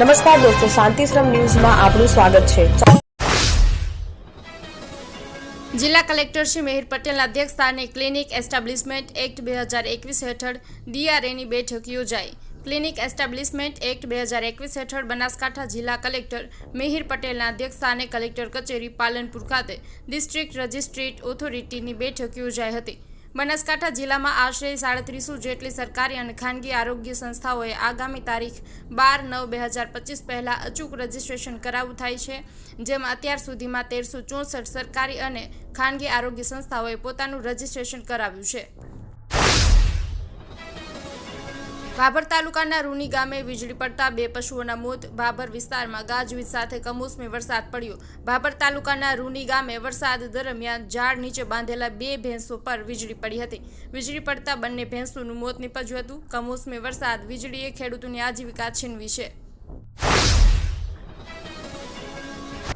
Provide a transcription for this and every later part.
નમસ્કાર દોસ્તો, શાંતિશ્રમ ન્યૂઝમાં આપનું સ્વાગત છે. જિલ્લા કલેક્ટર શ્રી મેહર પટેલના અધ્યક્ષસ્થાને ક્લિનિક એસ્ટાબ્લિશમેન્ટ એક્ટ બે હજાર એકવીસ હેઠળ ડીઆરએની બેઠક યોજાઈ. ક્લિનિક એસ્ટાબ્લિશમેન્ટ એક્ટ બે હજાર એકવીસ હેઠળ બનાસકાંઠા જિલ્લા કલેક્ટર મેહિર પટેલના અધ્યક્ષસ્થાને કલેક્ટર કચેરી પાલનપુર ખાતે ડિસ્ટ્રિક્ટ રજિસ્ટ્રેટ ઓથોરિટીની બેઠક યોજાઈ હતી. બનાસકાંઠા જિલ્લામાં આશરે સાડત્રીસો જેટલી સરકારી અને ખાનગી આરોગ્ય સંસ્થાઓએ આગામી તારીખ બાર નવ બે હજાર પચીસ પહેલાં અચૂક રજિસ્ટ્રેશન કરાવવું થાય છે, જેમાં અત્યાર સુધીમાં તેરસો ચોસઠ સરકારી અને ખાનગી આરોગ્ય સંસ્થાઓએ પોતાનું રજિસ્ટ્રેશન કરાવ્યું છે. ભાભર તાલુકાના રૂની ગામે વીજળી પડતા બે પશુઓના મોત. ભાભર વિસ્તારમાં ગાજવીજ સાથે કમોસમી વરસાદ પડ્યો. ભાભર તાલુકાના રૂની ગામે વરસાદ દરમિયાન ઝાડ નીચે બાંધેલા બે ભેંસો પર વીજળી પડી હતી. વીજળી પડતા બંને ભેંસોનું મોત નીપજ્યું હતું. કમોસમી વરસાદ વીજળીએ ખેડૂતોની આજીવિકા છીનવી છે.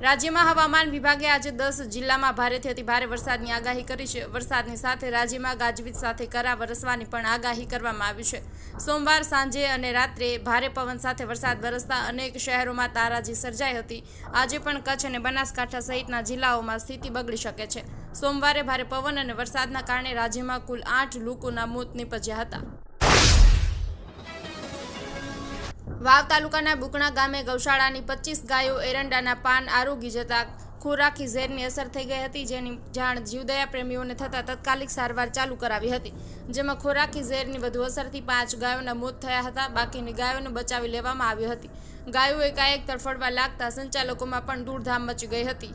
રાજ્યમાં હવામાન વિભાગે આજે દસ જિલ્લામાં ભારેથી અતિ ભારે વરસાદની આગાહી કરી છે. વરસાદની સાથે રાજ્યમાં ગાજવીજ સાથે કરા વરસવાની પણ આગાહી કરવામાં આવી છે. સોમવાર સાંજે અને રાત્રે ભારે પવન સાથે વરસાદ વરસતા અનેક શહેરોમાં તારાજી સર્જાઈ હતી. આજે પણ કચ્છ અને બનાસકાંઠા સહિતના જિલ્લાઓમાં સ્થિતિ બગડી શકે છે. સોમવારે ભારે પવન અને વરસાદના કારણે રાજ્યમાં કુલ આઠ લોકોના મોત નીપજ્યા હતા. વાવ તાલુકાના બુકણા ગામે ગૌશાળાની પચીસ ગાયો એરંડાના પાન આરોગી જતા ખોરાકી ઝેરની અસર થઈ ગઈ હતી, જેની જાણ જીવદયા પ્રેમીઓને થતાં તાત્કાલિક સારવાર ચાલુ કરાવી હતી. જેમાં ખોરાકી ઝેરની વધુ અસરથી પાંચ ગાયોના મોત થયા હતા, બાકીની ગાયોને બચાવી લેવામાં આવી હતી. ગાયો એકાએક તડફડવા લાગતા સંચાલકોમાં પણ દૂરધામ મચી ગઈ હતી.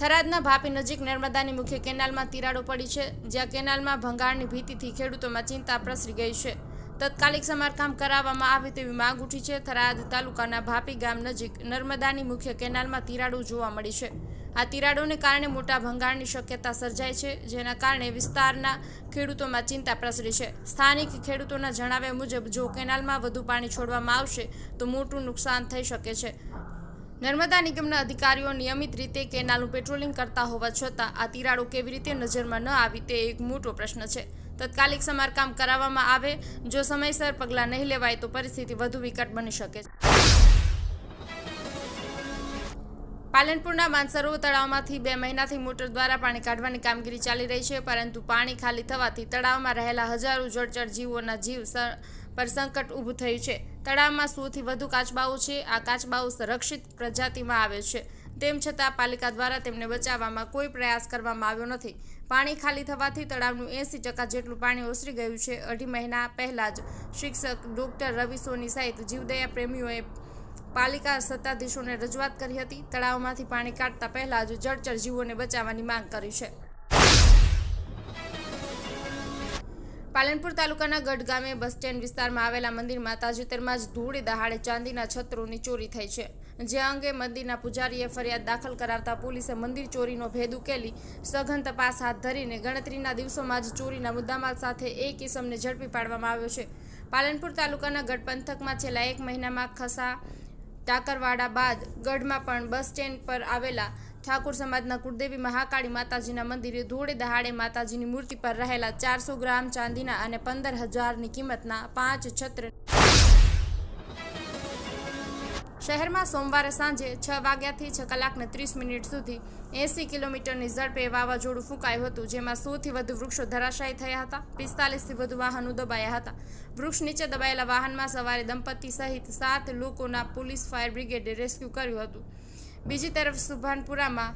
થરાદના ભાપી નજીક નર્મદાની મુખ્ય કેનાલમાં તિરાડો પડી છે, જ્યાં કેનાલમાં ભંગાણની ભીતિથી ખેડૂતોમાં ચિંતા પ્રસરી ગઈ છે. તત્કાલિક સમારકામ કરાવવામાં આવે તેવી માંગ ઉઠી છે. થરાદ તાલુકાના ભાપી ગામ નજીક નર્મદાની મુખ્ય કેનાલમાં તિરાડો જોવા મળી છે. આ તિરાડોને કારણે મોટા ભંગાણની શક્યતા સર્જાય છે, જેના કારણે વિસ્તારના ખેડૂતોમાં ચિંતા પ્રસરી છે. સ્થાનિક ખેડૂતોના જણાવ્યા મુજબ, જો કેનાલમાં વધુ પાણી છોડવામાં આવશે, તો મોટું નુકસાન થઈ શકે છે. નર્મદા નિગમના અધિકારીઓ નિયમિત રીતે કેનાલનું પેટ્રોલિંગ કરતા હોવા છતાં આ તિરાડો કેવી રીતે નજરમાં ન આવી તે એક મોટો પ્રશ્ન છે. તત્કાલિક સમારકામ કરાવવામાં આવે. જો સમયસર પગલાં નહીં લેવાય તો પરિસ્થિતિ વધુ વિકટ બની શકે છે. પાલનપુરના માનસરોવર તળાવમાંથી બે મહિનાથી મોટર દ્વારા પાણી કાઢવાની કામગીરી ચાલી રહી છે, પરંતુ પાણી ખાલી થવાથી તળાવમાં રહેલા હજારો જળચર જીવોના જીવ પર સંકટ ઊભું થયું છે. તળાવમાં સૌથી વધુ કાચબાઓ છે. આ કાચબાઓ સંરક્ષિત પ્રજાતિમાં આવે છે. તેમ છતાં પાલિકા દ્વારા તેમને બચાવવામાં કોઈ પ્રયાસ કરવામાં આવ્યો નથી. પાણી ખાલી થવાથી તળાવનું એંસી ટકા જેટલું પાણી ઓસરી ગયું છે. અઢી મહિના પહેલાં જ શિક્ષક ડૉક્ટર રવિ સોની સહિત જીવદયા પ્રેમીઓએ પાલિકા સત્તાધીશોને રજૂઆત કરી હતી. તળાવમાંથી પાણી કાઢતા પહેલા જ જળચર જીવોને બચાવવાની માંગ કરી છે. પાલનપુર તાલુકાના ગઢ ગામે બસ સ્ટેન્ડ વિસ્તારમાં આવેલા મંદિરમાં તાજેતરમાં જ ધૂળે, દહાડે, ચાંદીના છત્રોની ચોરી થઈ છે. જે અંગે મંદિરના પૂજારીએ ફરિયાદ દાખલ કરાવતા પોલીસે મંદિર ચોરીનો ભેદ ઉકેલી, સઘન તપાસ હાથ ધરીને ગણતરીના દિવસોમાં જ ચોરીના મુદ્દામાલ સાથે એક ઇસમને ઝડપી પાડવામાં આવ્યો છે. પાલનપુર તાલુકાના ગઢ પંથકમાં છેલ્લા એક મહિનામાં ખસા, ટાકરવાડા બાદ ગઢમાં પણ બસ સ્ટેન્ડ પર આવેલા ઠાકોર સમાજના કુળદેવી મહાકાળી માતાજીના મંદિરે ધોળે દહાડે માતાજીની મૂર્તિ પર રહેલા ચારસો ગ્રામ ચાંદીના અને પંદર હજારની કિંમતના પાંચ છત્ર શહેરમાં સોમવારે સાંજે છ વાગ્યાથી છ કલાકને ત્રીસ મિનિટ સુધી એંસી કિલોમીટરની ઝડપે વાવાઝોડું ફૂંકાયું હતું, જેમાં સૌથી વધુ વૃક્ષો ધરાશાયી થયા હતા પિસ્તાલીસથી વધુ વાહનો દબાયા હતા. વૃક્ષ નીચે દબાયેલા વાહનમાં સવારે દંપતી સહિત સાત લોકોના પોલીસ ફાયર બ્રિગેડે રેસ્ક્યુ કર્યું હતું. બીજી તરફ સુભાનપુરામાં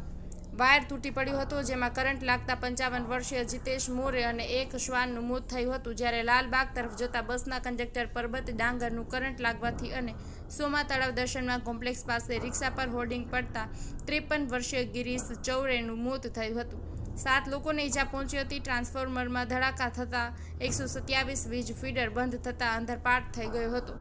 વાયર તૂટી પડ્યો હતો, જેમાં કરંટ લાગતા પંચાવન વર્ષીય જીતેશ મોરે અને એક શ્વાનનું મોત થયું હતું. જ્યારે લાલબાગ તરફ જતા બસના કંડક્ટર પરબત ડાંગરનું કરંટ લાગવાથી અને સોમા તળાવ દર્શનમાં કોમ્પ્લેક્સ પાસે રિક્ષા પર હોર્ડિંગ પડતા ત્રેપન વર્ષીય ગિરીશ ચૌરેનું મોત થયું હતું. સાત લોકોને ઈજા પહોંચી હતી. ટ્રાન્સફોર્મરમાં ધડાકા થતાં એકસો સત્યાવીસ વીજ ફીડર બંધ થતાં અંધરપાટ થઈ ગયો હતો.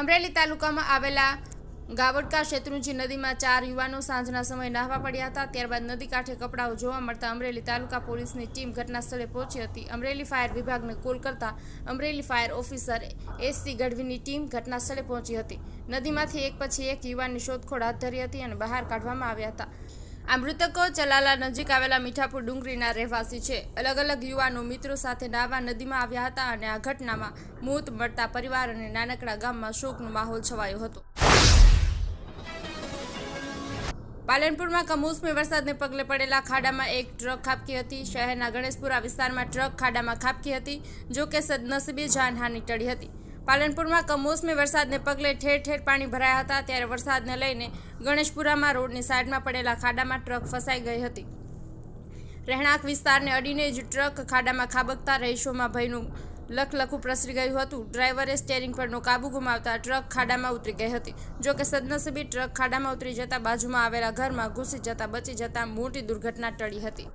અમરેલી તાલુકામાં આવેલા ગાવડકા શેત્રુંજી નદીમાં ચાર યુવાનો સાંજના સમયે નાહવા પડ્યા હતા. ત્યારબાદ નદી કાંઠે કપડાઓ જોવા મળતા અમરેલી તાલુકા પોલીસની ટીમ ઘટનાસ્થળે પહોંચી હતી. અમરેલી ફાયર વિભાગને કોલ કરતા અમરેલી ફાયર ઓફિસર એસસી ગઢવીની ટીમ ઘટનાસ્થળે પહોંચી હતી. નદીમાંથી એક પછી એક યુવાનની શોધખોળ હાથ ધરી હતી અને બહાર કાઢવામાં આવ્યા હતા. આ મૃતકો ચલાલા નજીક આવેલા મીઠાપુર ડુંગરીના રહેવાસી છે. અલગ અલગ યુવાનો મિત્રો સાથે નાવા નદીમાં આવ્યા હતા અને આ ઘટનામાં મોત મળતા પરિવાર અને નાનકડા ગામમાં શોકનો માહોલ છવાયો હતો. પાલનપુરમાં કમોસમી વરસાદને પગલે પડેલા ખાડામાં એક ટ્રક ખાબકી હતી. શહેરના ગણેશપુરા વિસ્તારમાં ટ્રક ખાડામાં ખાબકી હતી જો કે સદનસીબે જાનહાની ટળી હતી. પાલનપુરમાં કમોસમી વરસાદને પગલે ઠેર ઠેર પાણી ભરાયા હતા. ત્યારે વરસાદને લઈને ગણેશપુરામાં રોડની સાઈડમાં પડેલા ખાડામાં ટ્રક ફસાઈ ગઈ હતી. રહેણાંક વિસ્તારને અડીને જ ટ્રક ખાડામાં ખાબકતા રહીશોમાં ભયનું લખલખું પ્રસરી ગયું હતું. ડ્રાઈવરે સ્ટેરિંગ પરનો કાબુ ગુમાવતા ટ્રક ખાડામાં ઉતરી ગઈ હતી. જો કે સદનસીબી ટ્રક ખાડામાં ઉતરી જતા બાજુમાં આવેલા ઘરમાં ઘૂસી જતા બચી જતા મોટી દુર્ઘટના ટળી હતી.